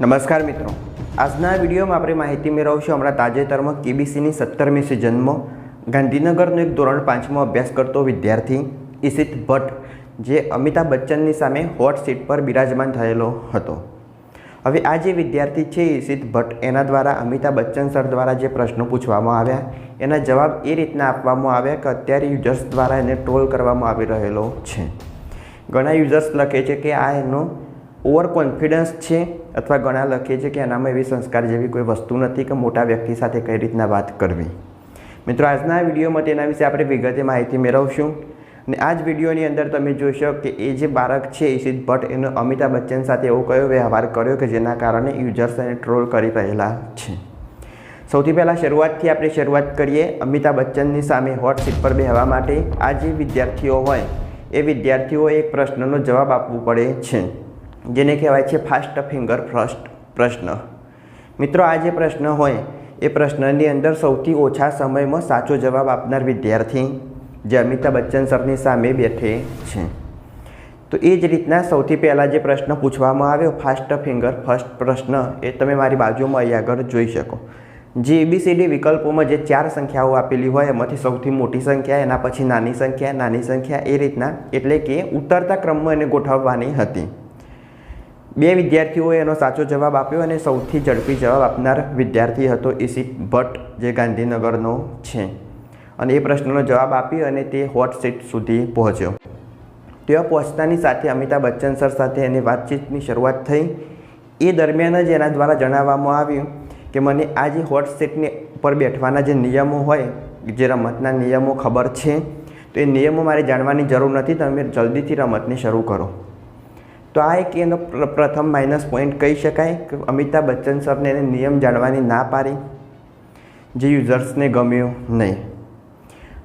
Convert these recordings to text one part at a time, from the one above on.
નમસ્કાર મિત્રો. આજના વિડીયોમાં આપણે માહિતી મેળવશું હમણાં તાજેતરમાં કેબીસીની સત્તરમી સિઝનમાં ગાંધીનગરનો એક ધોરણ પાંચમાં અભ્યાસ કરતો વિદ્યાર્થી ઈશિત ભટ્ટ, જે અમિતાભ બચ્ચનની સામે હોટ સીટ પર બિરાજમાન થયેલો હતો. હવે આ જે વિદ્યાર્થી છે ઈશિત ભટ્ટ, એના દ્વારા અમિતાભ બચ્ચન સર દ્વારા જે પ્રશ્નો પૂછવામાં આવ્યા, એના જવાબ એ રીતના આપવામાં આવ્યા કે અત્યારે યુઝર્સ દ્વારા એને ટ્રોલ કરવામાં આવી રહેલો છે. ઘણા યુઝર્સ લખે છે કે આ એનો ઓવર કોન્ફિડન્સ છે અથવા ઘણા લખે છે કે એનામાં એવી સંસ્કાર જેવી કોઈ વસ્તુ નથી કે મોટા વ્યક્તિ સાથે કઈ રીતના વાત કરવી. મિત્રો, આજના વિડીયોમાં તેના વિશે આપણે વિગતે માહિતી મેળવશું. અને આ જ વિડીયોની અંદર તમે જોશો કે એ જે બાળક છે, ઈશિત ભટ્ટ, એનો અમિતાભ બચ્ચન સાથે એવો કયો વ્યવહાર કર્યો કે જેના કારણે યુઝર્સ એને ટ્રોલ કરી રહેલા છે. સૌથી પહેલાં શરૂઆતથી આપણે શરૂઆત કરીએ અમિતાભ બચ્ચનની સામે હોટ સીટ પર બેહવા માટે. આ જે વિદ્યાર્થીઓ હોય, એ વિદ્યાર્થીઓએ એક પ્રશ્નનો જવાબ આપવો પડે છે. જેને કહેવાય છે ફાસ્ટ ફિંગર ફર્સ્ટ પ્રશ્ન. મિત્રો, આ જે પ્રશ્ન હોય, એ પ્રશ્નની અંદર સૌથી ઓછા સમયમાં સાચો જવાબ આપનાર વિદ્યાર્થી જે અમિતાભ બચ્ચન સરની સામે બેઠે છે. તો એ જ રીતના સૌથી પહેલાં જે પ્રશ્ન પૂછવામાં આવ્યો ફાસ્ટ ફિંગર ફર્સ્ટ પ્રશ્ન, એ તમે મારી બાજુમાં અહીં આગળ જોઈ શકો. જે એબીસીડી વિકલ્પોમાં જે ચાર સંખ્યાઓ આપેલી હોય, એમાંથી સૌથી મોટી સંખ્યા, એના પછી નાની સંખ્યા નાની સંખ્યા, એ રીતના, એટલે કે ઉતરતા ક્રમમાં એને ગોઠવવાની હતી. બે વિદ્યાર્થીઓએ એનો સાચો જવાબ આપ્યો અને સૌથી ઝડપી જવાબ આપનાર વિદ્યાર્થી હતો ઈસી ભટ્ટ, જે ગાંધીનગરનો છે. અને એ પ્રશ્નનો જવાબ આપી અને તે હોટ સીટ સુધી પહોંચ્યો. ત્યાં પહોંચતાની સાથે અમિતાભ બચ્ચન સર સાથે એની વાતચીતની શરૂઆત થઈ. એ દરમિયાન જ એના દ્વારા જણાવવામાં આવ્યું કે મને આ જે હોટ સીટની પર બેઠવાના જે નિયમો હોય, જે રમતના નિયમો ખબર છે, તો એ નિયમો મારે જાણવાની જરૂર નથી. તમે જલ્દીથી રમતને શરૂ કરો. તો આ એક એનો પ્ર- પ્રથમ માઇનસ પોઈન્ટ કહી શકાય કે અમિતાભ બચ્ચન સરને એને નિયમ જાણવાની ના પાડી, જે યુઝર્સને ગમ્યું નહીં.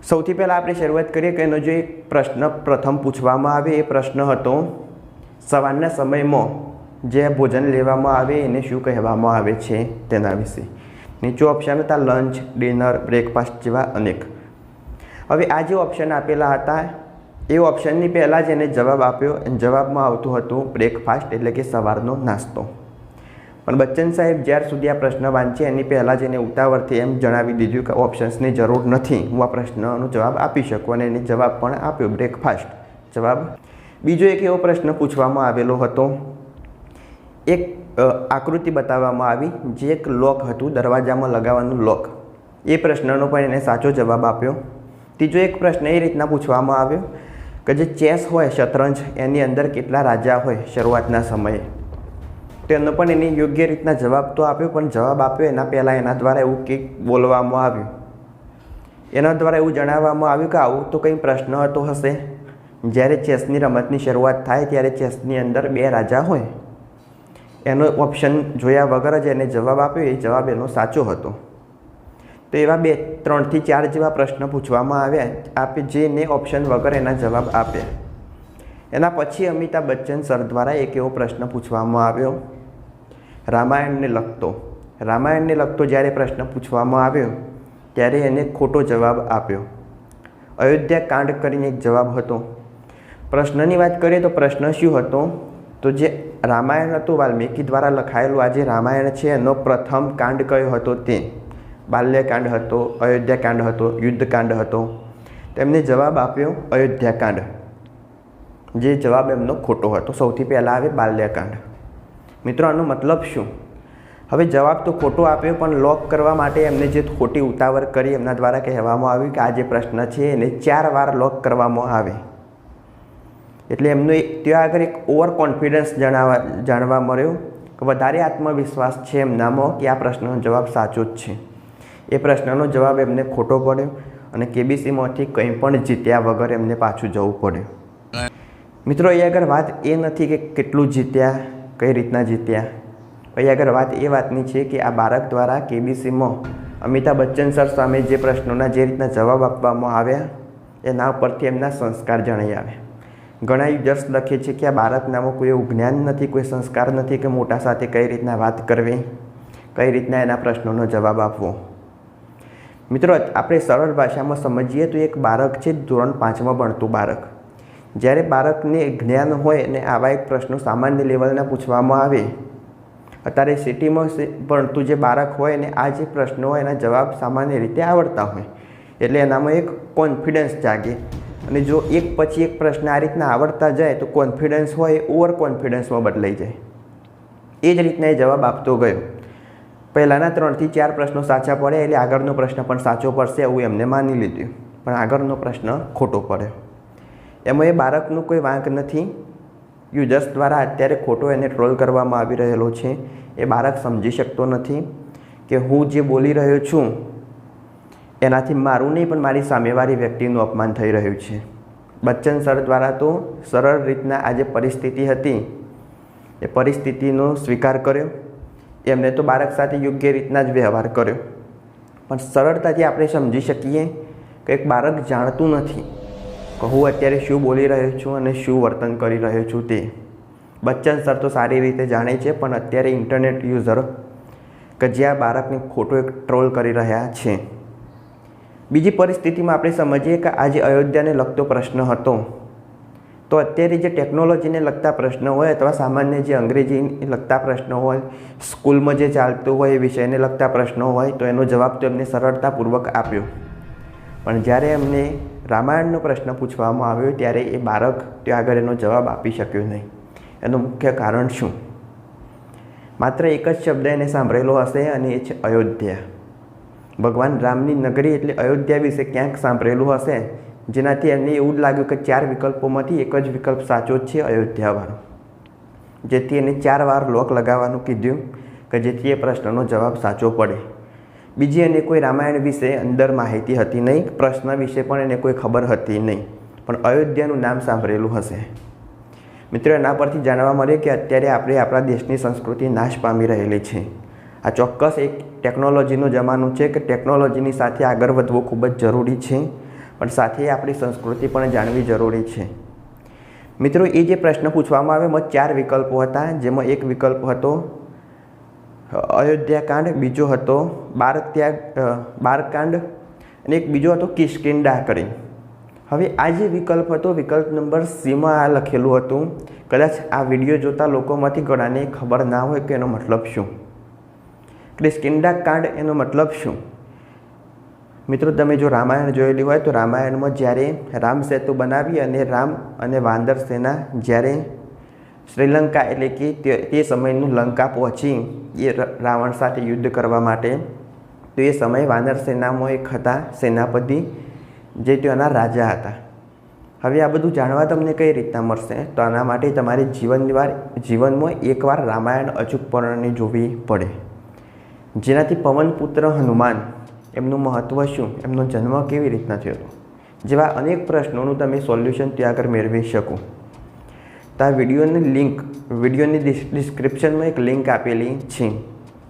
સૌથી પહેલાં આપણે શરૂઆત કરીએ કે એનો જે પ્રશ્ન પ્રથમ પૂછવામાં આવે એ પ્રશ્ન હતો, સવારના સમયમાં જે ભોજન લેવામાં આવે એને શું કહેવામાં આવે છે તેના વિશે. નીચું ઓપ્શન હતા લંચ ડિનર બ્રેકફાસ્ટ જેવા અનેક. હવે આ જે ઓપ્શન આપેલા હતા એ ઓપ્શનની પહેલાં જ એને જવાબ આપ્યો અને જવાબમાં આવતું હતું બ્રેકફાસ્ટ એટલે કે સવારનો નાસ્તો. પણ બચ્ચન સાહેબ જ્યાર સુધી આ પ્રશ્ન વાંચે, એની પહેલાં જ એને ઉતાવળથી એમ જણાવી દીધું કે ઓપ્શન્સની જરૂર નથી. હું આ પ્રશ્નનો જવાબ આપી શકું અને એને જવાબ પણ આપ્યો બ્રેકફાસ્ટ જવાબ? બીજો એક એવો પ્રશ્ન પૂછવામાં આવેલો હતો. એક આકૃતિ બતાવવામાં આવી, જે એક લોક હતું, દરવાજામાં લગાવવાનું લોક એ પ્રશ્નનો પણ એને સાચો જવાબ આપ્યો. ત્રીજો એક પ્રશ્ન એ રીતના પૂછવામાં આવ્યો કે જે ચેસ હોય, શતરંજ, એની અંદર કેટલા રાજા હોય શરૂઆતના સમયે. તેનો પણ એની યોગ્ય રીતના જવાબ તો આપ્યો, પણ જવાબ આપ્યો એના પહેલાં એના દ્વારા એવું કંઈક બોલવામાં આવ્યું. એના દ્વારા એવું જણાવવામાં આવ્યું કે આવું તો કંઈ પ્રશ્ન હતો હશે. જ્યારે ચેસની રમતની શરૂઆત થાય ત્યારે ચેસની અંદર બે રાજા હોય. એનો ઓપ્શન જોયા વગર જ એને જવાબ આપ્યો, એ જવાબ એનો સાચો હતો. તો એવા બે, ત્રણથી ચાર જેવા પ્રશ્ન પૂછવામાં આવ્યા આપે જેને ઓપ્શન વગર એના જવાબ આપ્યા એના પછી અમિતાભ બચ્ચન સર દ્વારા એક એવો પ્રશ્ન પૂછવામાં આવ્યો. રામાયણને લગતો રામાયણને લગતો જ્યારે પ્રશ્ન પૂછવામાં આવ્યો, ત્યારે એને ખોટો જવાબ આપ્યો. અયોધ્યા કાંડ કરીને એક જવાબ હતો. પ્રશ્નની વાત કરીએ તો પ્રશ્ન શું હતો? તો જે રામાયણ હતું, વાલ્મીકી દ્વારા લખાયેલું આ જે રામાયણ છે, એનો પ્રથમ કાંડ કયો હતો તે. બાલ્યકાંડ હતો, અયોધ્યાકાંડ હતો, યુદ્ધકાંડ હતો. તેમને જવાબ આપ્યો, અયોધ્યાકાંડ. જે જવાબ એમનો ખોટો હતો. સૌથી પહેલાં આવે બાલ્યકાંડ. મિત્રો, આનો મતલબ શું? હવે જવાબ તો ખોટો આપ્યો, પણ લોક કરવા માટે એમને જે ખોટી ઉતાવળ કરી, એમના દ્વારા કહેવામાં આવ્યું કે આ જે પ્રશ્ન છે, એને ચાર વાર લોક કરવામાં આવે. એટલે એમનો ત્યાં આગળ એક ઓવર કોન્ફિડન્સ જણાવા, જાણવા મળ્યો કે વધારે આત્મવિશ્વાસ છે એમનામાં કે આ પ્રશ્નનો જવાબ સાચો જ છે. એ પ્રશ્નનો જવાબ એમને ખોટો પડ્યો અને કેબીસીમાંથી કંઈ પણ જીત્યા વગર એમને પાછું જવું પડ્યું. મિત્રો, અહીં આગળ વાત એ નથી કે કેટલું જીત્યા, કઈ રીતના જીત્યા. અહીં આગળ વાત એ વાતની છે કે આ બાળક દ્વારા કેબીસીમાં અમિતાભ બચ્ચન સર સામે જે પ્રશ્નોના જે રીતના જવાબ આપવામાં આવ્યા, એના ઉપરથી એમના સંસ્કાર જણાઈ આવ્યા. ઘણા યુઝર્સ લખે છે કે આ બાળકનામાં કોઈ એવું જ્ઞાન નથી, કોઈ સંસ્કાર નથી કે મોટા સાથે કઈ રીતના વાત કરવી, કઈ રીતના એના પ્રશ્નોનો જવાબ આપવો. મિત્રો, આપણે સરળ ભાષામાં સમજીએ તો એક બાળક છે ધોરણ પાંચમાં ભણતું બાળક. જ્યારે બાળકને જ્ઞાન હોય અને આવા એક પ્રશ્નો સામાન્ય લેવલના પૂછવામાં આવે, અત્યારે સિટીમાં ભણતું જે બાળક હોય ને આ જે પ્રશ્નો હોય એના જવાબ સામાન્ય રીતે આવડતા હોય. એટલે એનામાં એક કોન્ફિડન્સ જાગે. અને જો એક પછી એક પ્રશ્ન આ રીતના આવડતા જાય તો કોન્ફિડન્સ હોય ઓવર કોન્ફિડન્સમાં બદલાઈ જાય. એ જ રીતના એ જવાબ આપતો ગયો. પહેલાંના ત્રણથી ચાર પ્રશ્નો સાચા પડે એટલે આગળનો પ્રશ્ન પણ સાચો પડશે એવું એમને માની લીધું. પણ આગળનો પ્રશ્ન ખોટો પડે. એમાં એ બાળકનું કોઈ વાંક નથી. યુઝર્સ દ્વારા અત્યારે ખોટો એને ટ્રોલ કરવામાં આવી રહેલો છે. એ બાળક સમજી શકતો નથી કે હું જે બોલી રહ્યો છું, એનાથી મારું નહીં, પણ મારી સામેવાળી વ્યક્તિનું અપમાન થઈ રહ્યું છે. બચ્ચન સર દ્વારા તો સરળ રીતના આ જે પરિસ્થિતિ હતી. એ પરિસ્થિતિનો સ્વીકાર કર્યો. એમને તો બાળક સાથે યોગ્ય રીતના જ વ્યવહાર કર્યો. પણ સરળતાથી આપણે સમજી શકીએ કે એક બાળક જાણતું નથી. કે હું અત્યારે શું બોલી રહ્યો છું અને શું વર્તન કરી રહ્યો છું તે. બચ્ચન સર તો સારી રીતે જાણે છે, પણ અત્યારે ઇન્ટરનેટ યુઝર કે જ્યાં બાળકને ખોટો એક ટ્રોલ કરી રહ્યા છે. બીજી પરિસ્થિતિમાં આપણે સમજીએ કે આજે અયોધ્યાને લગતો પ્રશ્ન હતો. તો અત્યારે જે ટેકનોલોજીને લગતા પ્રશ્નો હોય અથવા સામાન્ય જે અંગ્રેજીને લગતા પ્રશ્નો હોય, સ્કૂલમાં જે ચાલતું હોય એ વિષયને લગતા પ્રશ્નો હોય, તો એનો જવાબ તો એમને સરળતાપૂર્વક આપ્યો. પણ જ્યારે એમને રામાયણનો પ્રશ્ન પૂછવામાં આવ્યો ત્યારે એ બાળક ત્યાં આગળ એનો જવાબ આપી શક્યો નહીં. એનું મુખ્ય કારણ શું? માત્ર એક જ શબ્દ એને સાંભળેલો હશે અને એ છે અયોધ્યા. ભગવાન રામની નગરી એટલે અયોધ્યા વિશે ક્યાંક સાંભળેલું હશે? જેનાથી એમને એવું જ લાગ્યું કે ચાર વિકલ્પોમાંથી એક જ વિકલ્પ સાચો જ છે અયોધ્યાવાળો. જેથી એને ચાર વાર લોક લગાવવાનું કીધું કે જેથી એ પ્રશ્નનો જવાબ સાચો પડે. બીજી એને કોઈ રામાયણ વિશે અંદર માહિતી હતી નહીં, પ્રશ્ન વિશે પણ એને કોઈ ખબર હતી નહીં, પણ અયોધ્યાનું નામ સાંભળેલું હશે. મિત્રો, એના પરથી જાણવા મળે કે અત્યારે આપણે આપણા દેશની સંસ્કૃતિ નાશ પામી રહેલી છે. આ ચોક્કસ એક ટેકનોલોજીનો જમાનો છે કે ટેકનોલોજીની સાથે આગળ વધવું ખૂબ જ જરૂરી છે. પણ સાથે આપણી સંસ્કૃતિ પણ જાણવી જરૂરી છે. મિત્રો, એ જે પ્રશ્ન પૂછવામાં આવે એમાં ચાર વિકલ્પો હતા. જેમાં એક વિકલ્પ હતો, અયોધ્યાકાંડ, બીજો હતો બાર ત્યાગ બારકાંડ, અને એક બીજો હતો કિષ્કિંડા કરી હવે આ જે વિકલ્પ હતો, વિકલ્પ નંબર સીમાં આ લખેલું હતું. કદાચ આ વીડિયો જોતા લોકોમાંથી ઘણાને ખબર ના હોય કે એનો મતલબ શું. કિષ્કિંડા કાંડ એનો મતલબ શું? મિત્રો, તમે જો રામાયણ જોયેલી હોય તો રામાયણમાં જ્યારે રામ સેતુ બનાવી અને રામ અને વાંદર સેના જ્યારે શ્રીલંકા એટલે કે તે સમયનું લંકા પહોંચી એ રાવણ સાથે યુદ્ધ કરવા માટે, તો એ સમયે વાનર સેનામાં એક હતા સેનાપતિ જે ત્યાંના રાજા હતા. હવે આ બધું જાણવા તમને કઈ રીતના મળશે? તો આના માટે તમારે જીવનવાર, જીવનમાં એકવાર રામાયણ અચૂકપણે જોવી પડે. જેનાથી પવનપુત્ર હનુમાન એમનું મહત્ત્વ શું? એમનો જન્મ કેવી રીતના થયો? જેવા અનેક પ્રશ્નોનું તમે સોલ્યુશન ત્યાં આગળ મેળવી શકો. તો આ વિડીયોની લિંક, વિડીયોની ડિસ્ક્રિપ્શનમાં એક લિંક આપેલી છે,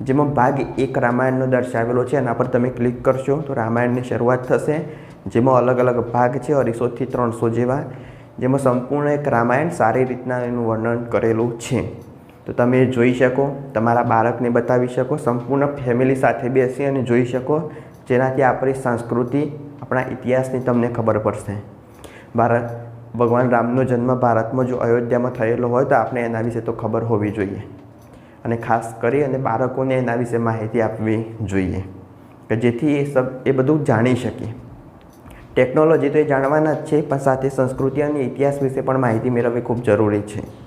જેમાં ભાગ એક રામાયણનો દર્શાવેલો છે. એના પર તમે ક્લિક કરશો તો રામાયણની શરૂઆત થશે, જેમાં અલગ અલગ ભાગ છે, અઢીસોથી ત્રણસો જેવા, જેમાં સંપૂર્ણ એક રામાયણ સારી રીતના એનું વર્ણન કરેલું છે. તો તમે જોઈ શકો, તમારા બાળકને બતાવી શકો, સંપૂર્ણ ફેમિલી સાથે બેસી અને જોઈ શકો જેનાથી આપણી સંસ્કૃતિ, આપણા ઇતિહાસની તમને ખબર પડશે. ભારત, ભગવાન રામનો જન્મ ભારતમાં જો અયોધ્યામાં થયેલો હોય તો આપણે એના વિશે તો ખબર હોવી જોઈએ. અને ખાસ કરી અને બાળકોને એના વિશે માહિતી આપવી જોઈએ. કે જેથી એ સબ, એ બધું જાણી શકે. ટેકનોલોજી તો એ જાણવાના જ છે, પણ સાથે સંસ્કૃતિ અને ઇતિહાસ વિશે પણ માહિતી મેળવવી ખૂબ જરૂરી છે.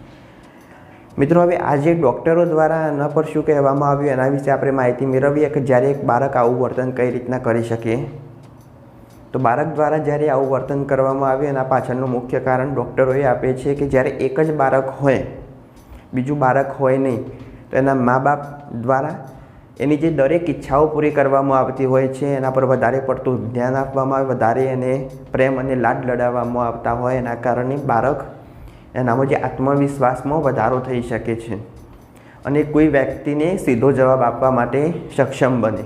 મિત્રો, હવે આજે ડૉક્ટરો દ્વારા ન પર શું કહેવામાં આવ્યું એના વિશે આપણે માહિતી મેળવીએ કે જ્યારે એક બાળક આવું વર્તન કઈ રીતના કરી શકે. તો બાળક દ્વારા જ્યારે આવું વર્તન કરવામાં આવે એના પાછળનું મુખ્ય કારણ ડૉક્ટરોએ આપે છે કે જ્યારે એક જ બાળક હોય, બીજું બાળક હોય નહીં, તો એના મા બાપ દ્વારા એની જે દરેક ઈચ્છાઓ પૂરી કરવામાં આવતી હોય છે, એના પર વધારે પડતું ધ્યાન આપવામાં આવે, વધારે એને પ્રેમ અને લાડ લડાવવામાં આવતા હોય, એના કારણે બાળક એનામાં જે આત્મવિશ્વાસમાં વધારો થઈ શકે છે. અને કોઈ વ્યક્તિને સીધો જવાબ આપવા માટે સક્ષમ બને.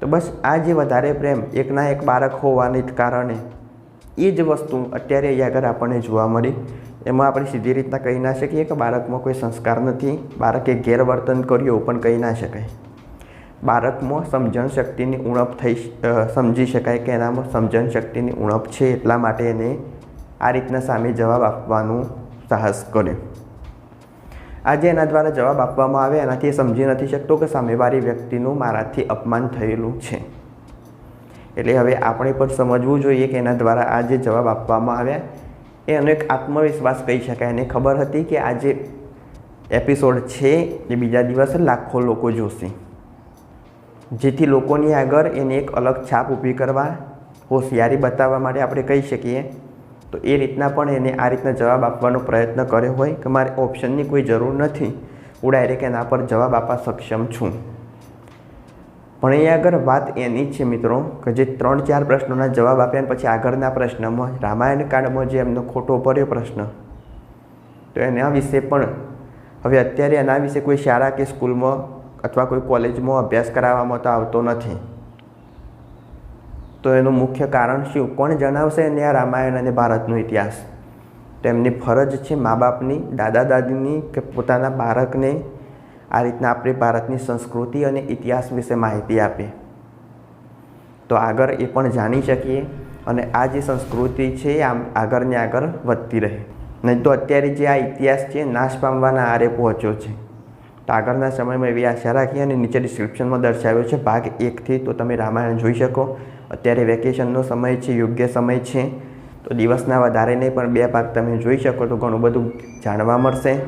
તો બસ આ જે વધારે પ્રેમ એકના એક બાળક હોવાને જ કારણે એ જ વસ્તુ અત્યારે અહીંયા આગળ આપણને જોવા મળી. એમાં આપણે સીધી રીતના કહી ના શકીએ કે બાળકમાં કોઈ સંસ્કાર નથી. બાળકે ગેરવર્તન કર્યું એવું પણ કહી ના શકાય. બાળકમાં સમજણ શક્તિની ઉણપ થઈ સમજી શકાય કે એનામાં સમજણ શક્તિની ઉણપ છે એટલા માટે એને આ રીતના સામે જવાબ આપવાનું સાહસ કર્યું આજે એના દ્વારા જવાબ આપવામાં આવે, એનાથી એ સમજી નથી શકતો કે સામેવાળી વ્યક્તિનું મારાથી અપમાન થયેલું છે. એટલે હવે આપણે પણ સમજવું જોઈએ કે એના દ્વારા આ જે જવાબ આપવામાં આવ્યા એ એનો એક આત્મવિશ્વાસ કહી શકાય. એને ખબર હતી કે આ જે એપિસોડ છે, એ બીજા દિવસે લાખો લોકો જોશે. જેથી લોકોની આગળ એને એક અલગ છાપ ઊભી કરવા, હોશિયારી બતાવવા માટે આપણે કહી શકીએ. તો એ રીતના પણ એને આ રીતના જવાબ આપવાનો પ્રયત્ન કર્યો હોય કે મારે ઓપ્શનની કોઈ જરૂર નથી, હું ડાયરેક્ટ એના પર જવાબ આપવા સક્ષમ છું. પણ અહીંયા આગળ વાત એની જ છે મિત્રો, કે જે ત્રણ ચાર પ્રશ્નોના જવાબ આપ્યા પછી આગળના પ્રશ્નમાં રામાયણ કાળમાં જે એમનો ખોટો પડ્યો પ્રશ્ન, તો એના વિશે પણ હવે અત્યારે એના વિશે કોઈ શાળા કે સ્કૂલમાં અથવા કોઈ કોલેજમાં અભ્યાસ કરાવવામાં તો આવતો નથી. તો એનું મુખ્ય કારણ શું? કોણ જણાવશે એને આ રામાયણ અને ભારતનો ઇતિહાસ? તો એમની ફરજ છે મા બાપની દાદા દાદીની કે પોતાના બાળકને આ રીતના આપણે ભારતની સંસ્કૃતિ અને ઇતિહાસ વિશે માહિતી આપીએ તો આગળ એ પણ જાણી શકીએ અને આ જે સંસ્કૃતિ છે આમ આગળને આગળ વધતી રહે. નહીં તો અત્યારે જે આ ઇતિહાસ છે નાશ પામવાના આરે પહોંચ્યો છે. તો આગળના સમયમાં એવી આશા રાખી અને નીચે ડિસ્ક્રિપ્શનમાં દર્શાવ્યો છે, ભાગ એકથી તો તમે રામાયણ જોઈ શકો. અત્યારે વેકેશનનો સમય છે, યોગ્ય સમય છે. તો દિવસના વધારે નહીં, પણ બે ભાગ તમે જોઈ શકો તો ઘણું બધું જાણવા મળશે.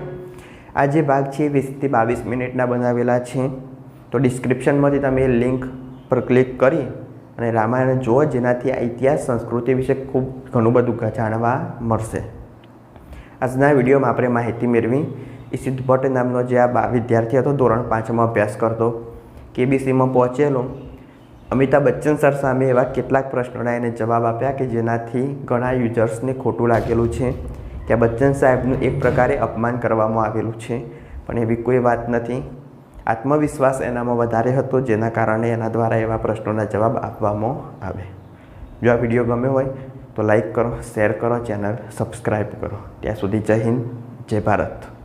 આ જે ભાગ છે વીસથી બાવીસ મિનિટના બનાવેલા છે. તો ડિસ્ક્રિપ્શનમાંથી તમે લિંક પર ક્લિક કરી અને રામાયણ જુઓ, જેનાથી આ ઇતિહાસ સંસ્કૃતિ વિશે ખૂબ ઘણું બધું જાણવા મળશે. આજના વિડીયોમાં આપણે માહિતી મેળવી. ઈશિત ભટ્ટ નામનો જે આ વિદ્યાર્થી હતો, ધોરણ પાંચમાં અભ્યાસ કરતો. કેબીસીમાં પહોંચેલો. અમિતાભ બચ્ચન સર સામે એવા કેટલાક પ્રશ્નોના એને જવાબ આપ્યા કે જેનાથી ઘણા યુઝર્સને ખોટું લાગેલું છે, કે બચ્ચન સાહેબનું એક પ્રકારે અપમાન કરવામાં આવેલું છે. પણ એવી કોઈ વાત નથી. આત્મવિશ્વાસ એનામાં વધારે હતો જેના કારણે એના દ્વારા એવા પ્રશ્નોના જવાબ આપવામાં આવે. જો આ વીડિયો ગમ્યો હોય તો લાઈક કરો, શેર કરો, ચેનલ સબસ્ક્રાઈબ કરો. ત્યાં સુધી જય હિન્દ, જય ભારત.